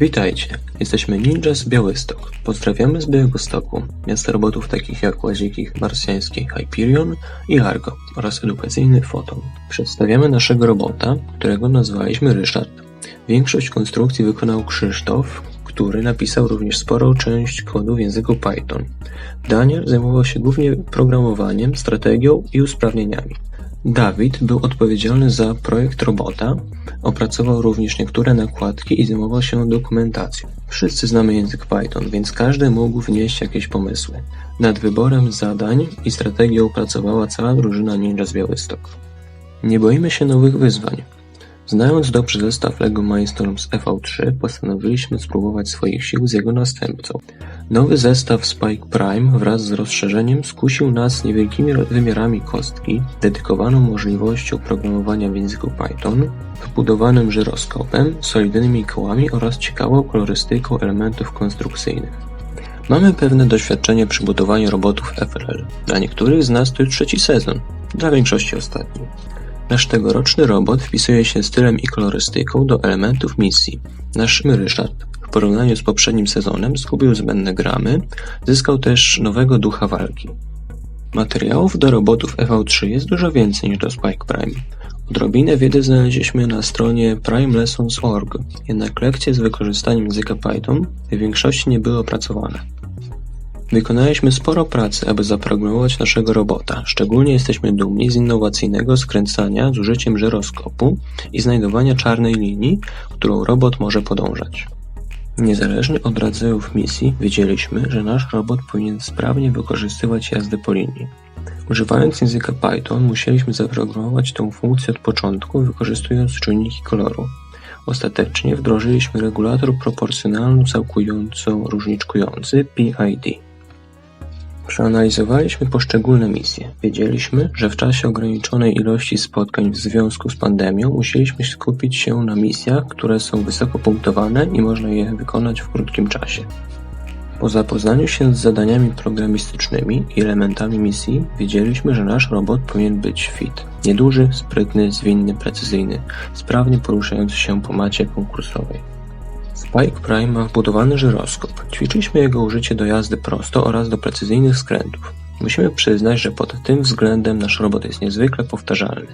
Witajcie, jesteśmy Ninja z Białystok. Pozdrawiamy z Białegostoku, miasta robotów takich jak Łaziki Marsjańskie Hyperion i Argo oraz edukacyjny Foton. Przedstawiamy naszego robota, którego nazwaliśmy Ryszard. Większość konstrukcji wykonał Krzysztof, który napisał również sporą część kodu w języku Python. Daniel zajmował się głównie programowaniem, strategią i usprawnieniami. Dawid był odpowiedzialny za projekt robota, opracował również niektóre nakładki i zajmował się dokumentacją. Wszyscy znamy język Python, więc każdy mógł wnieść jakieś pomysły. Nad wyborem zadań i strategią pracowała cała drużyna Ninja z Białystok. Nie boimy się nowych wyzwań. Znając dobrze zestaw LEGO Mindstorm z EV3, postanowiliśmy spróbować swoich sił z jego następcą. Nowy zestaw Spike Prime wraz z rozszerzeniem skusił nas niewielkimi wymiarami kostki, dedykowaną możliwością programowania w języku Python, wbudowanym żyroskopem, solidnymi kołami oraz ciekawą kolorystyką elementów konstrukcyjnych. Mamy pewne doświadczenie przy budowaniu robotów FLL. Dla niektórych z nas to już trzeci sezon, dla większości ostatni. Nasz tegoroczny robot wpisuje się stylem i kolorystyką do elementów misji. Nasz Ryszard, w porównaniu z poprzednim sezonem, zgubił zbędne gramy, zyskał też nowego ducha walki. Materiałów do robotów EV3 jest dużo więcej niż do Spike Prime. Odrobinę wiedzy znaleźliśmy na stronie primelessons.org, jednak lekcje z wykorzystaniem języka Python w większości nie były opracowane. Wykonaliśmy sporo pracy, aby zaprogramować naszego robota. Szczególnie jesteśmy dumni z innowacyjnego skręcania z użyciem żyroskopu i znajdowania czarnej linii, którą robot może podążać. Niezależnie od rodzajów misji, wiedzieliśmy, że nasz robot powinien sprawnie wykorzystywać jazdę po linii. Używając języka Python, musieliśmy zaprogramować tę funkcję od początku, wykorzystując czujniki koloru. Ostatecznie wdrożyliśmy regulator proporcjonalny całkująco różniczkujący PID. Przeanalizowaliśmy poszczególne misje. Wiedzieliśmy, że w czasie ograniczonej ilości spotkań w związku z pandemią musieliśmy skupić się na misjach, które są wysoko punktowane i można je wykonać w krótkim czasie. Po zapoznaniu się z zadaniami programistycznymi i elementami misji, wiedzieliśmy, że nasz robot powinien być fit. Nieduży, sprytny, zwinny, precyzyjny, sprawnie poruszający się po macie konkursowej. Spike Prime ma wbudowany żyroskop. Ćwiczyliśmy jego użycie do jazdy prosto oraz do precyzyjnych skrętów. Musimy przyznać, że pod tym względem nasz robot jest niezwykle powtarzalny.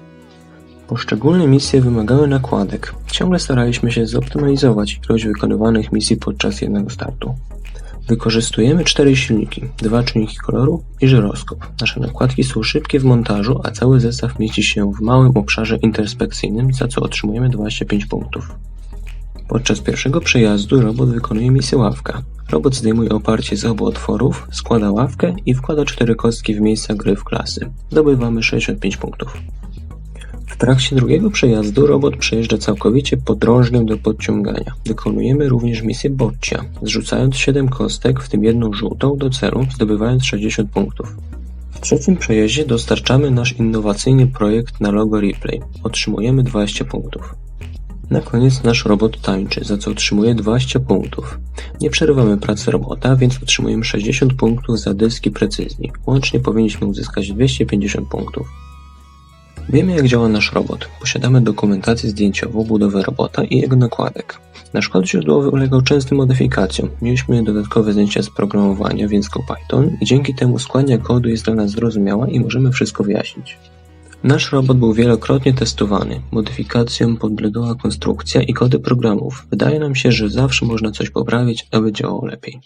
Poszczególne misje wymagały nakładek. Ciągle staraliśmy się zoptymalizować ilość wykonywanych misji podczas jednego startu. Wykorzystujemy cztery silniki, dwa czujniki koloru i żyroskop. Nasze nakładki są szybkie w montażu, a cały zestaw mieści się w małym obszarze interspekcyjnym, za co otrzymujemy 25 punktów. Podczas pierwszego przejazdu robot wykonuje misję ławka. Robot zdejmuje oparcie z obu otworów, składa ławkę i wkłada cztery kostki w miejsca gry w klasy. Zdobywamy 65 punktów. W trakcie drugiego przejazdu robot przejeżdża całkowicie podrążnym do podciągania. Wykonujemy również misję bodcia, zrzucając 7 kostek, w tym jedną żółtą, do celu, zdobywając 60 punktów. W trzecim przejeździe dostarczamy nasz innowacyjny projekt na logo Replay. Otrzymujemy 20 punktów. Na koniec nasz robot tańczy, za co otrzymuje 20 punktów. Nie przerywamy pracy robota, więc otrzymujemy 60 punktów za dyski precyzji. Łącznie powinniśmy uzyskać 250 punktów. Wiemy jak działa nasz robot. Posiadamy dokumentację zdjęciową budowy robota i jego nakładek. Nasz kod źródłowy ulegał częstym modyfikacjom. Mieliśmy dodatkowe zdjęcia z programowania w języku Python i dzięki temu składnia kodu jest dla nas zrozumiała i możemy wszystko wyjaśnić. Nasz robot był wielokrotnie testowany, modyfikacjom podlegała konstrukcja i kody programów. Wydaje nam się, że zawsze można coś poprawić, aby działało lepiej.